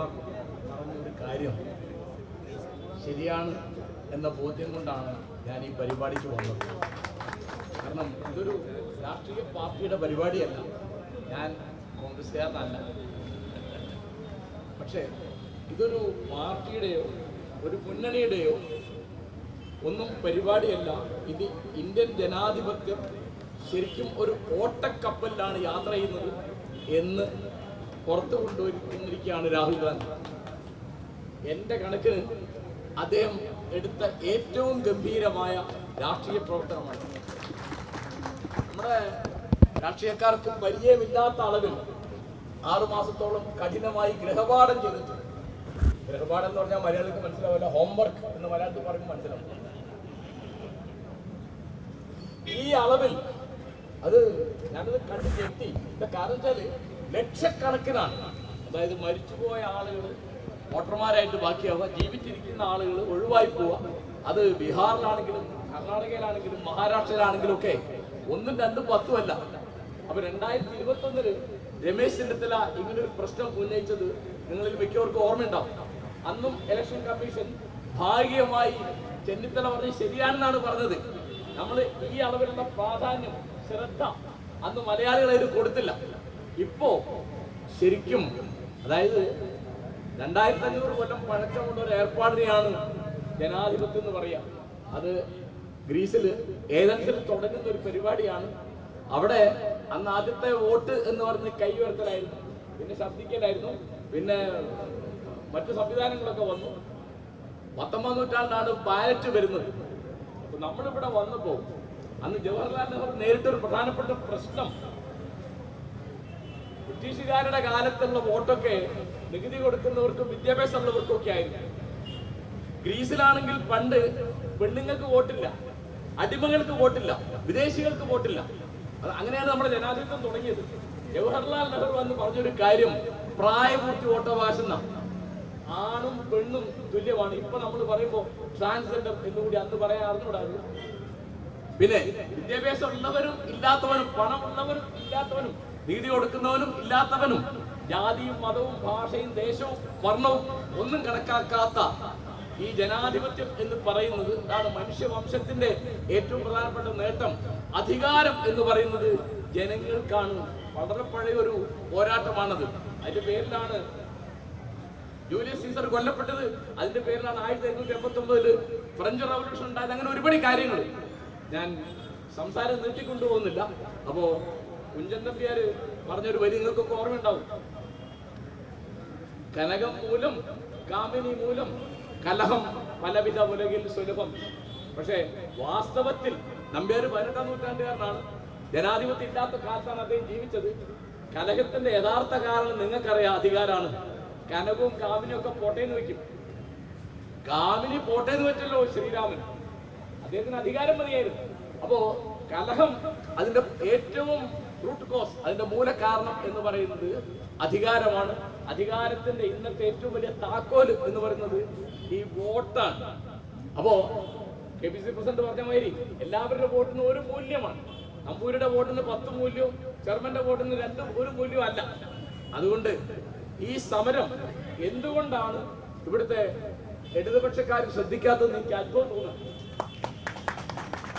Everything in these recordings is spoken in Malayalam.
കുമാർ പറഞ്ഞ ഒരു കാര്യം. ശരിയാണ് എന്ന ബോധ്യം കൊണ്ടാണ് ഞാൻ ഈ പരിപാടിക്ക് വന്നത്. കാരണം ഇതൊരു രാഷ്ട്രീയ പാർട്ടിയുടെ പരിപാടിയല്ല. ഞാൻ കോൺഗ്രസ്സുകാരനല്ല. പക്ഷേ ഇതൊരു പാർട്ടിയുടെയോ ഒരു മുന്നണിയുടെയോ ഒന്നും പരിപാടിയല്ല. ഇത് ഇന്ത്യൻ ജനാധിപത്യം ശരിക്കും ഒരു ഓട്ടക്കപ്പലിലാണ് യാത്ര ചെയ്യുന്നത് എന്ന് പുറത്തു കൊണ്ടുവന്നിരിക്കുകയാണ് രാഹുൽ ഗാന്ധി. എന്റെ കണക്കിന് അദ്ദേഹം എടുത്ത ഏറ്റവും ഗംഭീരമായ രാഷ്ട്രീയ പ്രവർത്തനമാണ്. നമ്മുടെ രാഷ്ട്രീയക്കാർക്ക് പരിചയമില്ലാത്ത അളവിൽ ആറുമാസത്തോളം കഠിനമായി ഗൃഹപാഠം ചെയ്തിട്ടുണ്ട്. ഗൃഹപാഠം എന്ന് പറഞ്ഞാൽ മലയാളിക്ക് മനസ്സിലാവില്ല. ഹോംവർക്ക് എന്ന് മലയാളത്തിൽ പറയുമ്പോൾ മനസ്സിലാവും. ഈ അളവിൽ അത് ഞാനത് കണ്ട് ഇതിന്റെ കാരണം വെച്ചാൽ ലക്ഷക്കണക്കിനാണ് അതായത് മരിച്ചുപോയ ആളുകൾ വോട്ടർമാരായിട്ട് ബാക്കിയാവുക ജീവിച്ചിരിക്കുന്ന ആളുകൾ ഒഴിവായി പോവുക. അത് ബീഹാറിലാണെങ്കിലും കർണാടകയിലാണെങ്കിലും മഹാരാഷ്ട്രയിലാണെങ്കിലും ഒക്കെ ഒന്നും രണ്ടും പത്തുമല്ല അപ്പൊ രണ്ടായിരത്തി ഇരുപത്തി ഒന്നിൽ രമേശ് ചെന്നിത്തല ഇങ്ങനൊരു പ്രശ്നം ഉന്നയിച്ചത് നിങ്ങളിൽ മിക്കവർക്കും ഓർമ്മയുണ്ടാവും. അന്നും ഇലക്ഷൻ കമ്മീഷൻ ഭാഗികമായി ചെന്നിത്തല പറഞ്ഞ് ശരിയാണെന്നാണ് പറഞ്ഞത്. നമ്മൾ ഈ അളവിലുള്ള പ്രാധാന്യം ശ്രദ്ധ അന്ന് മലയാളികൾ അതിന് കൊടുത്തില്ല. ഇപ്പോ ശരിക്കും അതായത് രണ്ടായിരത്തി അഞ്ഞൂറ് കൊല്ലം പഴക്കമുള്ള ഒരു ഏർപ്പാടിനെയാണ് ജനാധിപത്യം എന്ന് പറയാ. അത് ഗ്രീസിൽ ഏതൻസിൽ തുടങ്ങുന്ന ഒരു പരിപാടിയാണ്. അവിടെ അന്ന് ആദ്യത്തെ വോട്ട് എന്ന് പറഞ്ഞ് കൈ ഉയർത്തലായിരുന്നു. പിന്നെ ശബ്ദിക്കലായിരുന്നു. പിന്നെ മറ്റു സംവിധാനങ്ങളൊക്കെ വന്നു. പത്തൊമ്പതാം നൂറ്റാണ്ടാണ് ബാലറ്റ് വരുന്നത്. നമ്മളിവിടെ വന്നപ്പോ അന്ന് ജവഹർലാൽ നെഹ്റു നേരിട്ട ഒരു പ്രധാനപ്പെട്ട പ്രശ്നം. ബ്രിട്ടീഷുകാരുടെ കാലത്തുള്ള വോട്ടൊക്കെ നികുതി കൊടുക്കുന്നവർക്കും വിദ്യാഭ്യാസമുള്ളവർക്കും ഒക്കെ ആയിരുന്നു. ഗ്രീസിലാണെങ്കിൽ പണ്ട് പെണ്ണുങ്ങൾക്ക് വോട്ടില്ല അടിമകൾക്ക് വോട്ടില്ല വിദേശികൾക്ക് വോട്ടില്ല. അങ്ങനെയാണ് നമ്മുടെ ജനാധിപത്യം തുടങ്ങിയത്. ജവഹർലാൽ നെഹ്റു എന്ന് പറഞ്ഞൊരു കാര്യം പ്രായപൂർത്തി വോട്ടവകാശം ആണും പെണ്ണും തുല്യമാണ്. ഇപ്പൊ നമ്മൾ പറയുമ്പോൾ ട്രാൻസ്ജെൻഡർ എന്നുകൂടി അന്ന് പറയാൻ പിന്നെ വിദ്യാഭ്യാസം ഉള്ളവരും ഇല്ലാത്തവനും ഉള്ളവരും ഇല്ലാത്തവനും നീതി കൊടുക്കുന്നവനും ഇല്ലാത്തവനും ജാതിയും മതവും ഭാഷയും ദേശവും വർണവും ഒന്നും കണക്കാക്കാത്ത ഈ ജനാധിപത്യം എന്ന് പറയുന്നത് ഇതാണ് മനുഷ്യവംശത്തിന്റെ ഏറ്റവും പ്രധാനപ്പെട്ട നേട്ടം? അധികാരം എന്ന് പറയുന്നത് ജനങ്ങൾക്കാണ്. വളരെ പഴയ ഒരു പോരാട്ടമാണത്. അതിന്റെ പേരിലാണ് ജൂലിയസ് സീസർ കൊല്ലപ്പെട്ടത്. അതിന്റെ പേരിലാണ് ആയിരത്തി എണ്ണൂറ്റി എൺപത്തി ഒമ്പതിൽ ഫ്രഞ്ച് റവല്യൂഷൻ ഉണ്ടായത്. അങ്ങനെ ഒരുപാട് കാര്യങ്ങൾ. ഞാൻ സംസാരം നീട്ടിക്കൊണ്ടുപോകുന്നില്ല അപ്പോ കുഞ്ചൻ നമ്പ്യാര് പറഞ്ഞൊരു വരി നിങ്ങൾക്കൊക്കെ ഓർമ്മയുണ്ടാവും. കനകം മൂലം കാമിനി മൂലം കലഹം പലവിധ ഉലകിൽ സുലഭം പക്ഷേ വാസ്തവത്തിൽ നമ്പ്യാര് പതിനെട്ടാം നൂറ്റാണ്ടുകാരനാണ്. ജനാധിപത്യം ഇല്ലാത്ത കാലത്താണ് അദ്ദേഹം ജീവിച്ചത്. കലഹത്തിന്റെ യഥാർത്ഥ കാരണം നിങ്ങൾക്കറിയാം അധികാരമാണ് കനകവും കാമിനിയും ഒക്കെ പോട്ടേന്ന് വെക്കും കാമിനി പോട്ടേന്ന് വെച്ചല്ലോ ശ്രീരാമൻ. അദ്ദേഹത്തിന് അധികാരം മതിയായിരുന്നു. അപ്പോ കലഹം അതിന്റെ ഏറ്റവും റൂട്ട് കോസ് അതിന്റെ മൂലകാരണം എന്ന് പറയുന്നത് അധികാരമാണ്. അധികാരത്തിന്റെ ഇന്നത്തെ ഏറ്റവും വലിയ താക്കോൽ എന്ന് പറയുന്നത് ഈ വോട്ടാണ്. അപ്പോ കെ പി സി പ്രസിഡന്റ് പറഞ്ഞ മാതിരി എല്ലാവരുടെ വോട്ടിന് ഒരു മൂല്യമാണ്. നമ്പൂരിയുടെ വോട്ടിന് പത്ത് മൂല്യവും ചെയർമന്റെ വോട്ടിന് രണ്ടും ഒരു മൂല്യവും അല്ല. അതുകൊണ്ട് ഈ സമരം എന്തുകൊണ്ടാണ് ഇവിടുത്തെ ഇടതുപക്ഷക്കാർ ശ്രദ്ധിക്കാത്തതെന്ന് എനിക്ക് അത്ഭുതം തോന്നുന്നു.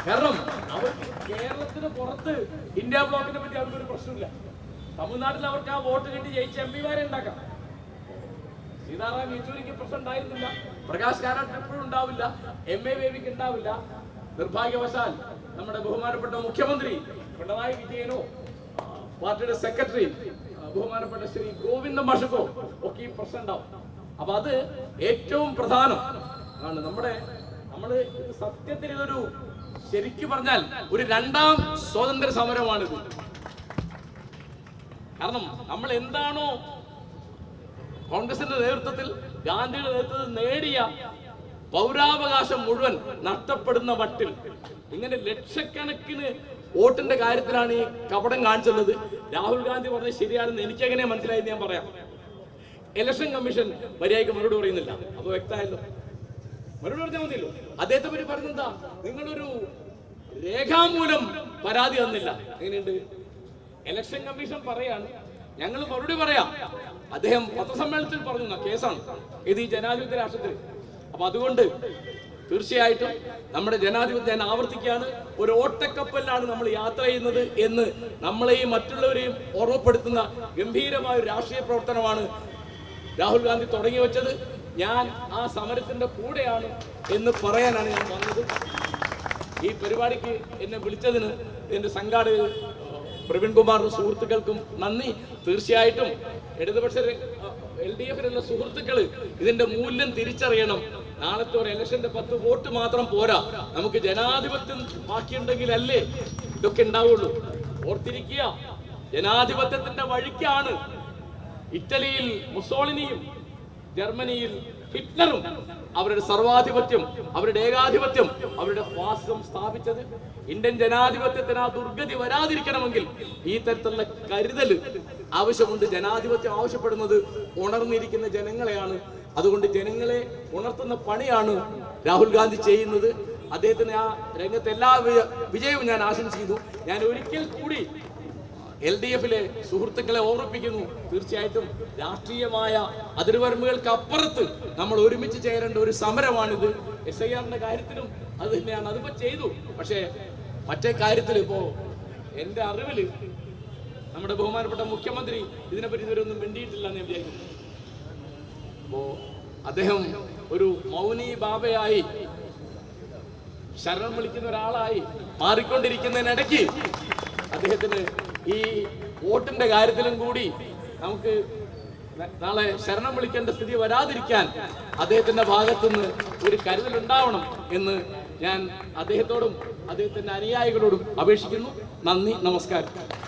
കാരണം അവർ കേരളത്തിന് പുറത്ത് ഇന്ത്യ ബ്ലോക്കിനെ പറ്റി അവർക്ക് ഒരു പ്രശ്നമില്ല. തമിഴ്നാട്ടിൽ അവർക്ക് ആ വോട്ട് കിട്ടി ജയിച്ച എം പിമാരെ ഉണ്ടാക്കാം. സീതാറാം യെച്ചൂരിക്ക് പ്രശ്നം ഉണ്ടായിരുന്നില്ല. പ്രകാശ് കാരാട്ട് എപ്പോഴും ഉണ്ടാവില്ല. എം എ ബേബിക്ക് ഉണ്ടാവില്ല. നിർഭാഗ്യവശാൽ നമ്മുടെ ബഹുമാനപ്പെട്ട മുഖ്യമന്ത്രി പിണറായി വിജയനോ പാർട്ടിയുടെ സെക്രട്ടറി ബഹുമാനപ്പെട്ട ശ്രീ ഗോവിന്ദ മഷുക്കോ ഒക്കെ ഈ പ്രശ്നം ഉണ്ടാവും. അപ്പൊ അത് ഏറ്റവും പ്രധാനം ആണ്. നമ്മുടെ നമ്മൾ ഇത് സത്യത്തിൽ ഇതൊരു ശരിക്കു പറഞ്ഞാൽ ഒരു രണ്ടാം സ്വാതന്ത്ര്യ സമരമാണിത് കാരണം നമ്മൾ എന്താണോ കോൺഗ്രസിന്റെ നേതൃത്വത്തിൽ ഗാന്ധിയുടെ നേതൃത്വത്തിൽ നേടിയ പൗരാവകാശം മുഴുവൻ നഷ്ടപ്പെടുന്ന വട്ടിൽ ഇങ്ങനെ ലക്ഷക്കണക്കിന് വോട്ടിന്റെ കാര്യത്തിലാണ് ഈ കപടം കാണിച്ചുള്ളത്. രാഹുൽ ഗാന്ധി പറഞ്ഞത് ശരിയാണെന്ന് എനിക്ക് എങ്ങനെ മനസ്സിലായി ഞാൻ പറയാം. ഇലക്ഷൻ കമ്മീഷൻ മര്യാദയ്ക്ക് മറുപടി പറയുന്നില്ല. അപ്പൊ വ്യക്തമായല്ലോ. മറുപടി പറഞ്ഞാൽ മതിയല്ലോ. അദ്ദേഹത്തെ പറ്റി പറഞ്ഞെന്താ? നിങ്ങളൊരു രേഖാമൂലം പരാതി തന്നില്ല. എങ്ങനെയുണ്ട്? ഇലക്ഷൻ കമ്മീഷൻ പറയാണ്. ഞങ്ങൾ മറുപടി പറയാം. അദ്ദേഹം പത്രസമ്മേളനത്തിൽ പറഞ്ഞു "ന- കേസാണ്. ഇത് ഈ ജനാധിപത്യ രാഷ്ട്രത്തിൽ അപ്പൊ അതുകൊണ്ട് തീർച്ചയായിട്ടും നമ്മുടെ ജനാധിപത്യം ഞാൻ ആവർത്തിക്കുകയാണ്. ഒരു ഓട്ടക്കപ്പലിലാണ് നമ്മൾ യാത്ര ചെയ്യുന്നത് എന്ന് നമ്മളെയും മറ്റുള്ളവരെയും ഓർമ്മപ്പെടുത്തുന്ന ഗംഭീരമായ ഒരു രാഷ്ട്രീയ പ്രവർത്തനമാണ് രാഹുൽ ഗാന്ധി തുടങ്ങി വെച്ചത്. ഞാൻ ആ സമരത്തിന്റെ കൂടെയാണ് എന്ന് പറയാനാണ് ഞാൻ വന്നത്. ഈ പരിപാടിക്ക് എന്നെ വിളിച്ചതിന് എന്റെ സംഘാടകർ പ്രവീൺ കുമാറിനും സുഹൃത്തുക്കൾക്കും നന്ദി. തീർച്ചയായിട്ടും ഇടതുപക്ഷ എൽ ഡി എഫിലുള്ള സുഹൃത്തുക്കൾ ഇതിന്റെ മൂല്യം തിരിച്ചറിയണം. നാളത്തെ ഒരു ഇലക്ഷന്റെ പത്ത് വോട്ട് മാത്രം പോരാ. നമുക്ക് ജനാധിപത്യം ബാക്കിയുണ്ടെങ്കിലല്ലേ ഇതൊക്കെ ഉണ്ടാവുള്ളൂ. ഓർത്തിരിക്കുക ജനാധിപത്യത്തിന്റെ വഴിക്കാണ് ഇറ്റലിയിൽ മുസോളിനിയും ജർമ്മനിയിൽ ഹിറ്റ്ലറും അവരുടെ സർവാധിപത്യം അവരുടെ ഏകാധിപത്യം അവരുടെ ഫാസം സ്ഥാപിച്ചത് ഇന്ത്യൻ ജനാധിപത്യത്തിന് ആ ദുർഗതി വരാതിരിക്കണമെങ്കിൽ ഈ തരത്തിലുള്ള കരുതൽ ആവശ്യമുണ്ട്. ജനാധിപത്യം ആവശ്യപ്പെടുന്നത് ഉണർന്നിരിക്കുന്ന ജനങ്ങളെയാണ്. അതുകൊണ്ട് ജനങ്ങളെ ഉണർത്തുന്ന പണിയാണ് രാഹുൽ ഗാന്ധി ചെയ്യുന്നത്. അദ്ദേഹത്തിന് ആ രംഗത്തെ എല്ലാ വിജയവും ഞാൻ ആശംസിക്കുന്നു. ഞാൻ ഒരിക്കൽ കൂടി എൽ ഡി എഫിലെ സുഹൃത്തുക്കളെ ഓർമ്മിപ്പിക്കുന്നു. തീർച്ചയായിട്ടും രാഷ്ട്രീയമായ അതിർവരമ്പുകൾക്ക് അപ്പുറത്ത് നമ്മൾ ഒരുമിച്ച് ചേരേണ്ട ഒരു സമരമാണിത്. എസ് ഐ ആറിന്റെ കാര്യത്തിലും അത് തന്നെയാണ്. അതിപ്പോ ചെയ്തു. പക്ഷേ മറ്റേ കാര്യത്തിൽ ഇപ്പോ എന്റെ അറിവിൽ നമ്മുടെ ബഹുമാനപ്പെട്ട മുഖ്യമന്ത്രി ഇതിനെപ്പറ്റി ഇതുവരെ ഒന്നും വേണ്ടിയിട്ടില്ല എന്ന് വിചാരിക്കുന്നു. അപ്പോ അദ്ദേഹം ഒരു മൗനി ബാബയായി ശരണം വിളിക്കുന്ന ഒരാളായി മാറിക്കൊണ്ടിരിക്കുന്നതിനിടയ്ക്ക് അദ്ദേഹത്തിന് ഈ വോട്ടിന്റെ കാര്യത്തിലും കൂടി നമുക്ക് നാളെ ശരണം വിളിക്കേണ്ട സ്ഥിതി വരാതിരിക്കാൻ അദ്ദേഹത്തിന്റെ ഭാഗത്തുനിന്ന് ഒരു കരുതൽ ഉണ്ടാവണം എന്ന് ഞാൻ അദ്ദേഹത്തോടും അദ്ദേഹത്തിന്റെ അനുയായികളോടും അപേക്ഷിക്കുന്നു. നന്ദി നമസ്കാരം.